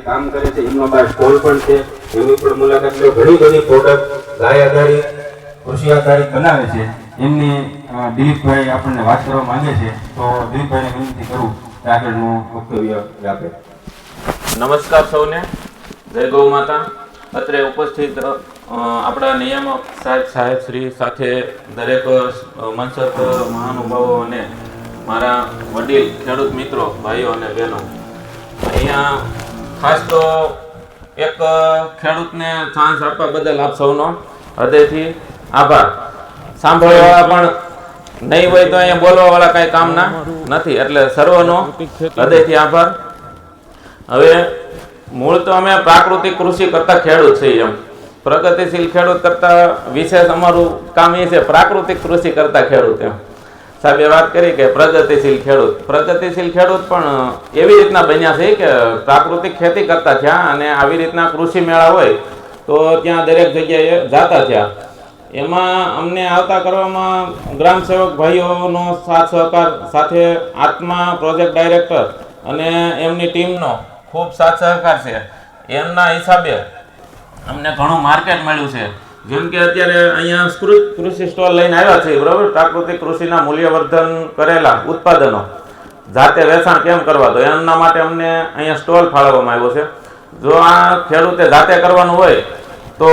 કામ કરે છે. એમનો બાર સ્ટોલ પણ છે. એમની પણ મુલાકાત લો. ઘણી ઘણી પ્રોડક્ટ ગાય આધારિત, કૃષિ આધારિત બનાવે છે. એમની દિલીપભાઈ આપણને વાત કરવા માંગે છે. તો દિલીપભાઈને વિનંતી કરું કે આગળનું વક્તવ્ય આપે. નમસ્કાર સૌને. જય ગૌ માતા. અત્રે ઉપસ્થિત આપણા નિયામક સાહેબ સાહેબ શ્રી સાથે દરેક મનસક મહાનુભાવો અને મારા વડીલ, ખેડૂત મિત્રો, ભાઈઓ અને બહેનો. અહીંયા ખાસ તો એક ખેડૂતને ચાન્સ આપવા બદલ આપ સૌનો હૃદયથી આભાર. સાંભળવા પણ નહીં હોય તો અહીંયા બોલવાવાળા કાંઈ કામના નથી, એટલે સર્વનો હૃદયથી આભાર. હવે મૂળ તો અમે પ્રાકૃતિક કૃષિ કરતા ખેડૂત છીએ એમ. પ્રગતિશીલ ખેડૂત કરતા વિશેષ અમારું કામ એ છે પ્રાકૃતિક કૃષિ કરતા ખેડૂત એમ. સાહેબે વાત કરી કે પ્રગતિશીલ ખેડૂત. પ્રગતિશીલ ખેડૂત પણ એવી રીતના બન્યા છે કે પ્રાકૃતિક ખેતી કરતા થયા અને આવી રીતના કૃષિ મેળા હોય તો ત્યાં દરેક જગ્યાએ જાતા થયા. એમાં અમને આવતા કરવામાં ગ્રામ સેવક ભાઈઓનો સાથ સહકાર સાથે આત્મા પ્રોજેક્ટ ડાયરેક્ટર અને એમની ટીમનો ખૂબ સાથ સહકાર છે. એમના હિસાબે અમને ઘણું માર્કેટ મળ્યું છે. જેમ કે અત્યારે અહીંયા સ્કૃત કૃષિ સ્ટોલ લઈને આવ્યા છે, બરાબર? પ્રાકૃતિક કૃષિના મૂલ્યવર્ધન કરેલા ઉત્પાદનો. જાતે વેચાણ કેમ કરવા? તો એમના માટે અમને અહીંયા સ્ટોલ ફાળવવામાં આવ્યો છે. જો આ ખેડૂતે જાતે કરવાનું હોય, તો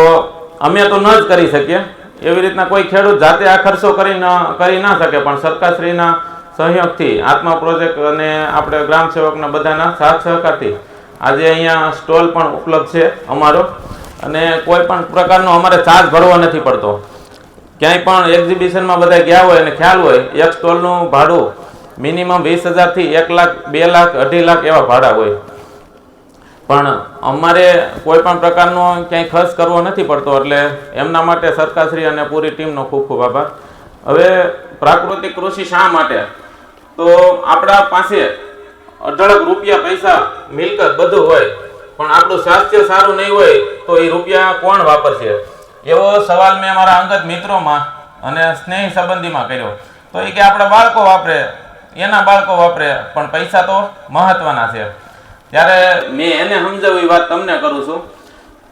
અમે તો ન જ કરી શકીએ. એવી રીતના કોઈ ખેડૂત જાતે આ ખર્ચો કરી ન, કરી ના શકે, પણ સરકારશ્રીના સહયોગથી, આત્મા પ્રોજેક્ટ અને આપણે ગ્રામ સેવકના બધાના સાથ સહકારથી આજે અહીંયા સ્ટોલ પણ ઉપલબ્ધ છે અમારો. અને કોઈ પણ પ્રકારનો અમારે ચાર્જ ભરવો નથી પડતો. ક્યાંય પણ એક્ઝિબિશનમાં બધા ગયા હોય અને ખ્યાલ હોય, એક સ્ટોલનું ભાડું મિનિમમ વીસ હજારથી એક લાખ, બે લાખ, અઢી લાખ એવા ભાડા હોય. પણ અમારે કોઈ પણ પ્રકારનો ક્યાંય ખર્ચ કરવો નથી પડતો, એટલે એમના માટે સરકારશ્રી અને પૂરી ટીમનો ખૂબ ખૂબ આભાર. હવે પ્રાકૃતિક કૃષિ શા માટે? તો આપણા પાસે અઢળક રૂપિયા, પૈસા, મિલકત બધું હોય. પણ આપણું સ્વાસ્થ્ય સારું નહીં હોય તો એ રૂપિયા કોણ વાપરશે? એવો સવાલ મેં મારા અંગત મિત્રોમાં અને સ્નેહી સંબંધીમાં કર્યો. તો એ કે આપણા બાળકો વાપરે, એના બાળકો વાપરે, પણ પૈસા તો મહત્વના છે. ત્યારે મેં એને સમજાવી વાત તમને કરું છું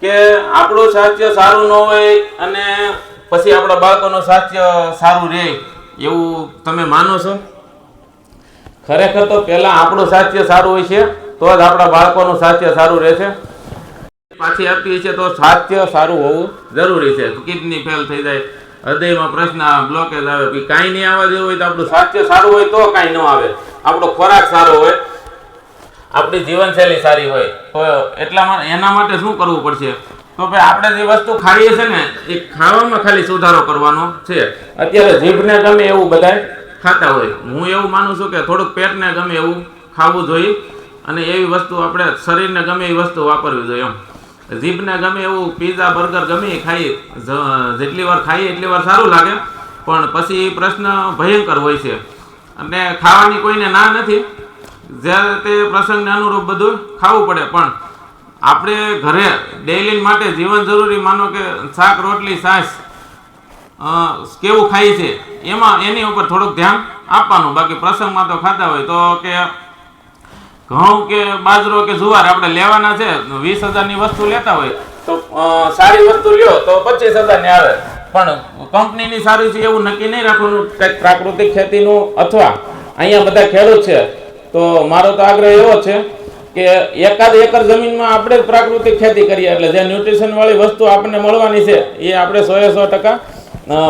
કે આપણું સ્વાસ્થ્ય સારું ન હોય અને પછી આપણા બાળકોનું સ્વાસ્થ્ય સારું રહે એવું તમે માનો છો? ખરેખર તો પહેલાં આપણું સ્વાસ્થ્ય સારું હોય છે તો જ આપણા બાળકોનું સ્વાસ્થ્ય સારું રહેશે. પાછી આપતી છે તો સ્વાસ્થ્ય સારું હોવું જરૂરી છે. કિડની ફેલ થઈ જાય, હૃદયમાં પ્રશ્ન બ્લોકેજ આવે, કાંઈ નહીં આવવા દેવું હોય તો આપણું સ્વાસ્થ્ય સારું હોય તો કાંઈ ન આવે. આપણો ખોરાક સારો હોય, આપણી જીવનશૈલી સારી હોય. તો એટલા માટે, એના માટે શું કરવું પડશે? તો ભાઈ, આપણે જે વસ્તુ ખાઈએ છે ને, એ ખાવામાં ખાલી સુધારો કરવાનો છે. અત્યારે જીભને ગમે એવું બધાય ખાતા હોય. હું એવું માનું છું કે થોડુંક પેટને ગમે એવું ખાવું જોઈએ. અને એવી વસ્તુ આપણે શરીરને ગમે એવી વસ્તુ વાપરવી જોઈએ એમ. જીભને ગમે એવું પીઝા બર્ગર ગમે એ ખાઈએ જેટલી વાર ખાઈએ એટલી વાર સારું લાગે. પણ પછી પ્રશ્ન ભયંકર હોય છે. અને ખાવાની કોઈને ના નથી. જ્યારે તે પ્રસંગને અનુરૂપ બધું ખાવું પડે. પણ આપણે ઘરે ડેઇલી માટે જીવન જરૂરી માનો કે શાક, રોટલી સાસ કેવું ખાય છે, એમાં એની ઉપર થોડુંક ધ્યાન આપવાનું. બાકી પ્રસંગમાં તો ખાતા હોય તો કે ઘઉં કે બાજરો કે જુવાર આપણે લેવાના છે, વીસ હજારની વસ્તુ લેતા હોય, તો સારી વસ્તુ લ્યો, તો પચીસ હજારની આવે. પણ કંપનીની સારી છે એવું નક્કી નહીં રાખવાનું પ્રાકૃતિક ખેતીનું અથવા અહીંયા બધા ખેડૂત છે. તો મારો તો આગ્રહ એવો છે કે એકાદ એકર જમીનમાં આપણે પ્રાકૃતિક ખેતી કરીએ, એટલે જે ન્યુટ્રિશન વાળી વસ્તુ આપણને મળવાની છે, એ આપણે સો એ સો ટકા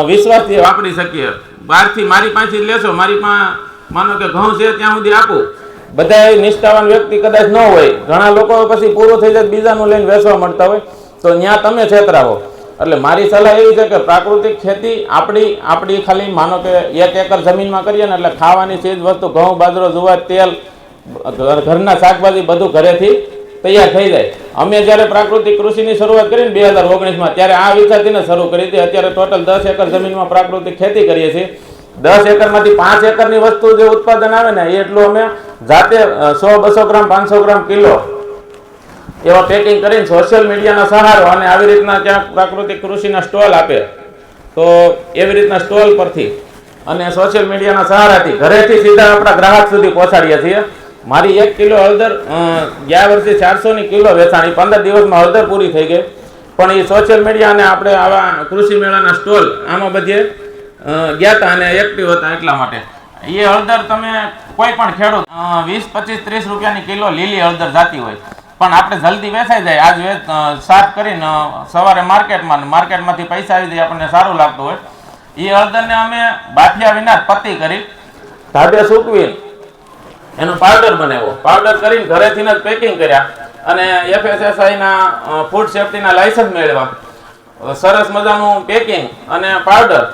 વિશ્વાસથી વાપરી શકીએ. બહારથી મારી પાસેથી લેશો, મારી પાસે માનો કે ઘઉં છે ત્યાં સુધી આપું. બધા નિષ્ઠાવાન વ્યક્તિ કદાચ ન હોય, ઘણા લોકો પછી પૂરું થઈ જાય, બીજાનું લઈને વેચવા મળતા હોય, તો ત્યાં તમે છેતરાવો. એટલે મારી સલાહ એવી છે કે પ્રાકૃતિક ખેતી આપણી આપણી ખાલી માનો કે એક એકર જમીનમાં કરીએ ને એટલે ખાવાની ચીજ, વસ્તુ, ઘઉં, બાજરો, જુવાર, તેલ, ઘર- ઘરના શાકભાજી બધું ઘરેથી તૈયાર થઈ જાય. અમે જ્યારે પ્રાકૃતિક કૃષિની શરૂઆત કરીને બે હજાર ઓગણીસમાં, ત્યારે આ વિચારથીને શરૂ કરી હતી. અત્યારે ટોટલ દસ એકર જમીનમાં પ્રાકૃતિક ખેતી કરીએ છીએ. દસ એકરમાંથી પાંચ એકરની વસ્તુ જે ઉત્પાદન આવે ને, એ એટલું અમે જાતે સો, બસો ગ્રામ, પાંચસો ગ્રામ કિલો એવા પેકિંગ કરીને સોશિયલ મીડિયાના સહારો અને આવી રીતના ક્યાંક પ્રાકૃતિક કૃષિના સ્ટોલ આપે. તો એવી રીતના સ્ટોલ પરથી અને સોશિયલ મીડિયાના સહારાથી ઘરેથી સીધા આપણા ગ્રાહક સુધી પહોંચાડીએ છીએ. મારી એક કિલો હળદર ગયા વર્ષે ચારસો ની કિલો વેચાણી, પંદર દિવસમાં હળદર પૂરી થઈ ગઈ. પણ એ સોશિયલ મીડિયા અને આપણે આવા કૃષિ મેળાના સ્ટોલ, આમાં બધે ગયા અને એક્ટિવ હતા એટલા માટે. એ હળદર તમે કોઈ પણ ખેડૂત વીસ, પચીસ, ત્રીસ રૂપિયાની કિલો લીલી હળદર જાતી હોય. પણ આપણે જલ્દી વેચાઈ જાય. આજ વે સાફ કરીને સવારે માર્કેટમાં માર્કેટમાંથી પૈસા આવી જાય, આપણને સારું લાગતું હોય. એ હળદરને અમે બાફિયા વિના પતી કરી, ધાબે સૂકવી એનો પાવડર બનાવ્યો. પાવડર કરીને ઘરેથી જ પેકિંગ કર્યા અને એફએસએસઆઈ ના ફૂડ સેફ્ટીના લાયસન્સ મેળવ્યા. સરસ મજાનું પેકિંગ અને પાવડર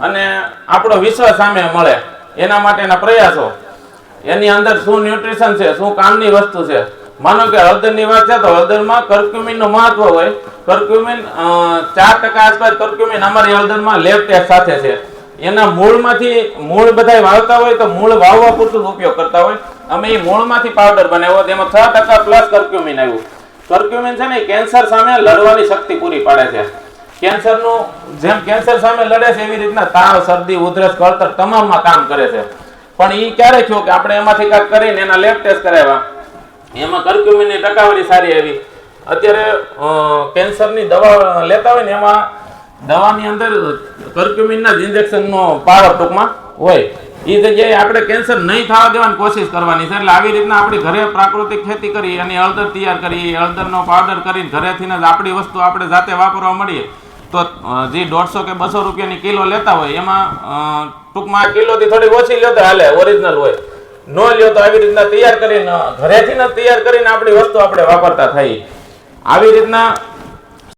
અને આપણો વિશ્વ સામે મળે. એના માટેના પ્રયાસો. એની અંદર શું ન્યુટ્રિશન છે, શું કામની વસ્તુ છે? માનો કે હળદરની વાત છે તો હળદરમાં કર્ક્યુમિનનું મહત્વ હોય. કર્ક્યુમિન ચાર ટકા આસપાસ કર્ક્યુમિન અમારી હળદરમાં લેબ ટેસ્ટ સાથે છે. એના મૂળમાંથી, મૂળ બધાય વાવતા હોય તો મૂળ વાવવા પૂરતું ઉપયોગ કરતા હોય. અમે એ મૂળમાંથી પાવડર બનાવ્યો તેમાં છ ટકા પ્લસ કર્ક્યુમિન આવ્યું. કર્ક્યુમિન છે ને કેન્સર સામે લડવાની શક્તિ પૂરી પાડે છે. કેન્સરનું, જેમ કેન્સર સામે લડે છે, એવી રીતના તાવ, શરદી, ઉધરસ, કળતર તમામમાં કામ કરે છે. પણ એ ક્યારે થયું કે આપણે એમાંથી કાંઈક કરીને એના લેબ ટેસ્ટ કરાવ્યા? એમાં કર્ક્યુમિનની ટકાવારી સારી આવી. અત્યારે કેન્સર કેન્સરની દવા લેતા હોય ને એમાં દવાની અંદર કર્ક્યુમિનના જ ઇન્જેક્શનનો પાવર ટૂંકમાં હોય. એ જગ્યાએ આપણે કેન્સર નહીં થવા દેવાની કોશિશ કરવાની છે. એટલે આવી રીતના આપણી ઘરે પ્રાકૃતિક ખેતી કરી અને હળદર તૈયાર કરી હળદરનો પાવડર કરીને ઘરેથી જ આપણી વસ્તુ આપણે જાતે વાપરવા મળીએ. તો જે દોઢસો કે બસો રૂપિયાની કિલો લેતા હોય, એમાં ટૂંકમાં કિલોથી થોડી ઓછી લ્યો તો હાલે ઓરિજિનલ હોય. ન લ્યો તો આવી રીતના તૈયાર કરીને, ઘરેથી જ તૈયાર કરીને આપણી વસ્તુ આપણે વાપરતા થઈ આવી રીતના